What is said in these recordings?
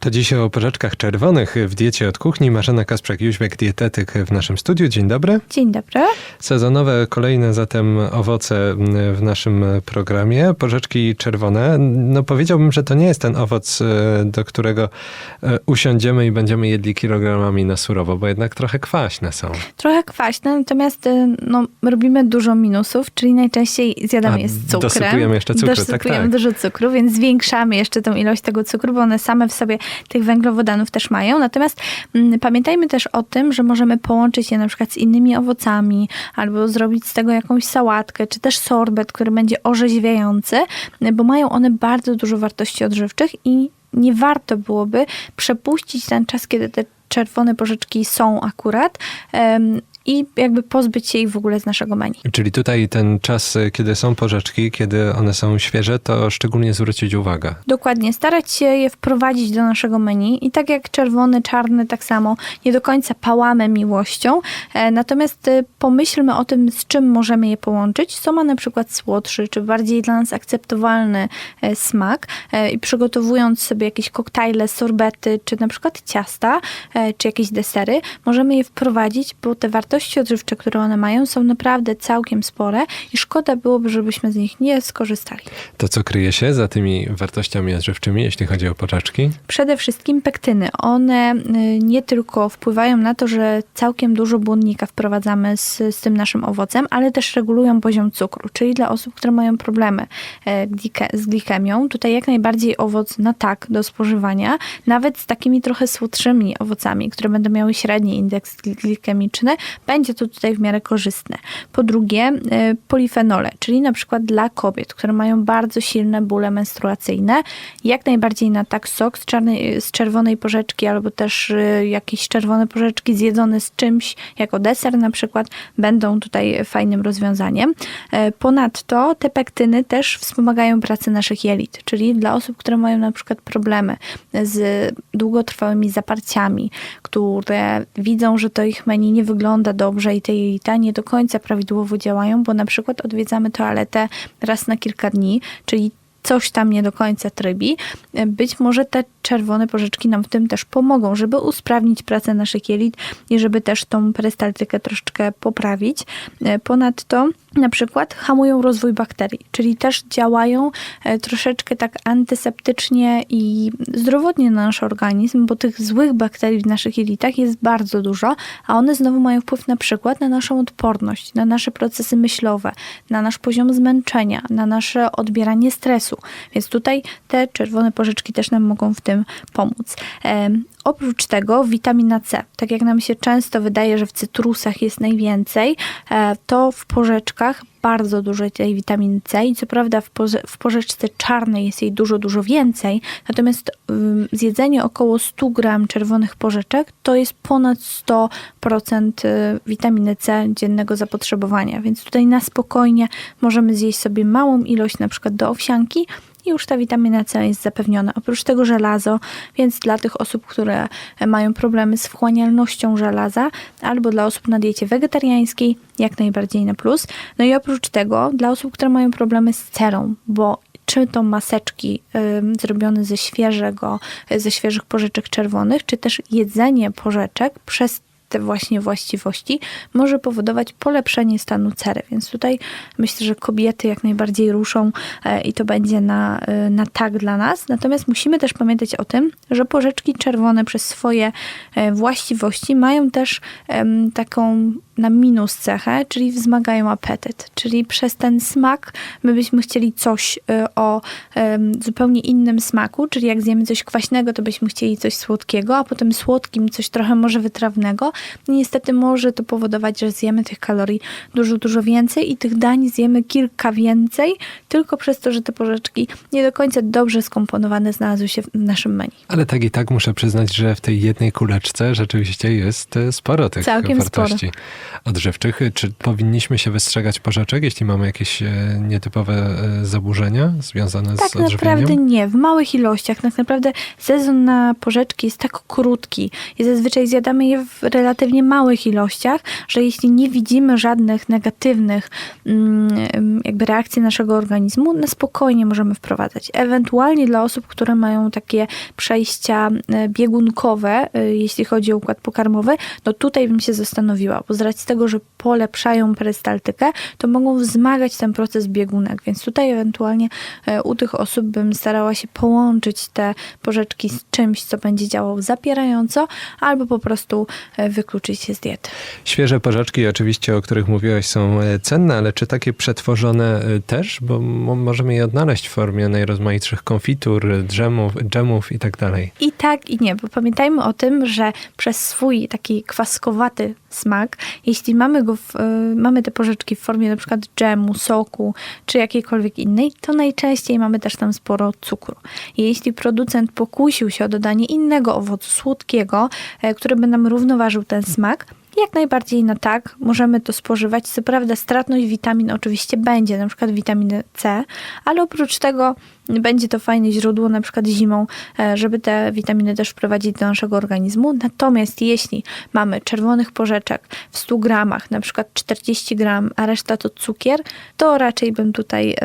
To dzisiaj o porzeczkach czerwonych w diecie od kuchni. Marzena Kasprzak-Jóźwiak, dietetyk w naszym studiu. Dzień dobry. Dzień dobry. Sezonowe kolejne zatem owoce w naszym programie. Porzeczki czerwone. No powiedziałbym, że to nie jest ten owoc, e, do którego e, usiądziemy i będziemy jedli kilogramami na surowo, bo jednak trochę kwaśne są. Trochę kwaśne, natomiast y, no, robimy dużo minusów, czyli najczęściej zjadamy A, je z cukrem. dosypujemy jeszcze cukru, tak, Dosypujemy tak. dużo cukru, więc zwiększamy jeszcze tą ilość tego cukru, bo one same w sobie tych węglowodanów też mają. Natomiast mm, pamiętajmy też o tym, że możemy połączyć je na przykład z innymi owocami, albo zrobić z tego jakąś sałatkę, czy też sorbet, który będzie orzeźwiający, bo mają one bardzo dużo wartości odżywczych i nie warto byłoby przepuścić ten czas, kiedy te czerwone porzeczki są akurat i jakby pozbyć się ich w ogóle z naszego menu. Czyli tutaj ten czas, e, kiedy są porzeczki, kiedy one są świeże, to szczególnie zwrócić uwagę. Dokładnie, starać się je wprowadzić do naszego menu i tak jak czerwony, czarny, tak samo nie do końca pałamy miłością, e, natomiast e, pomyślmy o tym, z czym możemy je połączyć, co ma na przykład słodszy, czy bardziej dla nas akceptowalny smak i przygotowując sobie jakieś koktajle, sorbety, czy na przykład ciasta, czy jakieś desery, możemy je wprowadzić, bo te wartości odżywcze, które one mają, są naprawdę całkiem spore i szkoda byłoby, żebyśmy z nich nie skorzystali. To, co kryje się za tymi wartościami odżywczymi, jeśli chodzi o porzeczki? Przede wszystkim pektyny. One y, nie tylko wpływają na to, że całkiem dużo błonnika wprowadzamy z, z tym naszym owocem, ale też regulują poziom cukru, czyli dla osób, które mają problemy e, z glikemią, tutaj jak najbardziej owoc na tak do spożywania, nawet z takimi trochę słodszymi owocami, które będą miały średni indeks gli- glikemiczny, będzie to tutaj w miarę korzystne. Po drugie, e, polifenole, czyli na przykład dla kobiet, które mają bardzo silne bóle menstruacyjne, jak najbardziej na tak sok z, czarnej, z czerwonej porzeczki albo też y, jakieś czerwone porzeczki zjedzone z czymś jako deser na przykład będą tutaj fajnym rozwiązaniem. E, Ponadto te pektyny też wspomagają pracę naszych jelit, czyli dla osób, które mają na przykład problemy z długotrwałymi zaparciami, które widzą, że to ich menu nie wygląda dobrze i te jelita nie do końca prawidłowo działają, bo na przykład odwiedzamy toaletę raz na kilka dni, czyli coś tam nie do końca trybi, być może te czerwone porzeczki nam w tym też pomogą, żeby usprawnić pracę naszych jelit i żeby też tą perystaltykę troszeczkę poprawić. E, Ponadto na przykład hamują rozwój bakterii, czyli też działają e, troszeczkę tak antyseptycznie i zdrowotnie na nasz organizm, bo tych złych bakterii w naszych jelitach jest bardzo dużo, a one znowu mają wpływ na przykład na naszą odporność, na nasze procesy myślowe, na nasz poziom zmęczenia, na nasze odbieranie stresu. Więc tutaj te czerwone porzeczki też nam mogą w tym pomóc. Oprócz tego witamina C, tak jak nam się często wydaje, że w cytrusach jest najwięcej, e, to w porzeczkach bardzo dużo tej witaminy C i co prawda w, porze- w porzeczce czarnej jest jej dużo, dużo więcej, natomiast ym, zjedzenie około 100 gram czerwonych porzeczek to jest ponad 100% y, witaminy C dziennego zapotrzebowania, więc tutaj na spokojnie możemy zjeść sobie małą ilość na przykład do owsianki i już ta witamina C jest zapewniona. Oprócz tego żelazo, więc dla tych osób, które mają problemy z wchłanialnością żelaza, albo dla osób na diecie wegetariańskiej, jak najbardziej na plus. No i oprócz tego dla osób, które mają problemy z cerą, bo czy to maseczki ym, zrobione ze świeżego, ze świeżych porzeczek czerwonych, czy też jedzenie porzeczek przez te właśnie właściwości może powodować polepszenie stanu cery. Więc tutaj myślę, że kobiety jak najbardziej ruszą e, i to będzie na, e, na tak dla nas. Natomiast musimy też pamiętać o tym, że porzeczki czerwone przez swoje e, właściwości mają też taką na minus cechę, czyli wzmagają apetyt. Czyli przez ten smak my byśmy chcieli coś e, o zupełnie innym smaku, czyli jak zjemy coś kwaśnego, to byśmy chcieli coś słodkiego, a potem słodkim coś trochę może wytrawnego. Niestety może to powodować, że zjemy tych kalorii dużo, dużo więcej i tych dań zjemy kilka więcej, tylko przez to, że te porzeczki nie do końca dobrze skomponowane znalazły się w naszym menu. Ale tak i tak muszę przyznać, że w tej jednej kuleczce rzeczywiście jest e, sporo tych Całkiem sporo. Odżywczych. Czy powinniśmy się wystrzegać porzeczek, jeśli mamy jakieś e, nietypowe e, zaburzenia związane Tak z odżywieniem? naprawdę nie, w małych ilościach. Tak naprawdę sezon na porzeczki jest tak krótki i zazwyczaj zjadamy je w relatywnie małych ilościach, że jeśli nie widzimy żadnych negatywnych mm, jakby reakcji naszego organizmu, na spokojnie możemy wprowadzać. Ewentualnie dla osób, które mają takie przejścia e, biegunkowe, jeśli chodzi o układ pokarmowy, no tutaj bym się zastanowiła, bo z racji tego, że polepszają perystaltykę, to mogą wzmagać ten proces biegunek, więc tutaj ewentualnie e, u tych osób bym starała się połączyć te porzeczki z czymś, co będzie działało zapierająco, albo po prostu e, wykluczyć je z diety. Świeże porzeczki, oczywiście, o których mówiłaś, są e, cenne, ale czy takie przetworzone też? Bo mo- możemy je odnaleźć w formie najrozmaitszych konfitur, dżemów, dżemów i tak dalej. I tak, i nie, bo pamiętajmy o tym, że przez swój taki kwaskowaty smak, jeśli mamy go, w, y, mamy te porzeczki w formie przykład dżemu, soku, czy jakiejkolwiek innej, to najczęściej mamy też tam sporo cukru. Jeśli producent pokusił się o dodanie innego owocu słodkiego, e, który by nam równoważył ten smak, jak najbardziej na tak, możemy to spożywać. Co prawda stratność witamin oczywiście będzie, na przykład witaminy C, ale oprócz tego będzie to fajne źródło na przykład zimą, e, żeby te witaminy też wprowadzić do naszego organizmu. Natomiast jeśli mamy czerwonych porzeczek w 100 gramach, na przykład 40 gram, a reszta to cukier, to raczej bym tutaj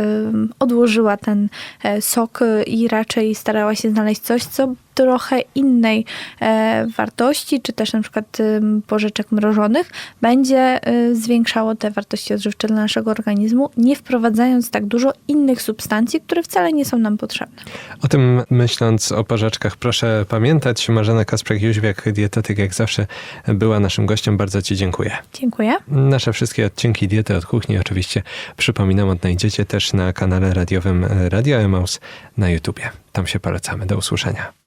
odłożyła ten e, sok e, i raczej starała się znaleźć coś, co trochę innej e, wartości, czy też na przykład em, porzeczek mrożonych, będzie e, zwiększało te wartości odżywcze dla naszego organizmu, nie wprowadzając tak dużo innych substancji, które wcale nie są nam potrzebne. O tym myśląc o porzeczkach, proszę pamiętać. Marzena Kasprek-Jóźwiak, dietetyk, jak zawsze była naszym gościem. Bardzo Ci dziękuję. Dziękuję. Nasze wszystkie odcinki Diety od Kuchni oczywiście, przypominam, odnajdziecie też na kanale radiowym Radio Emaus na YouTubie. Tam się polecamy. Do usłyszenia.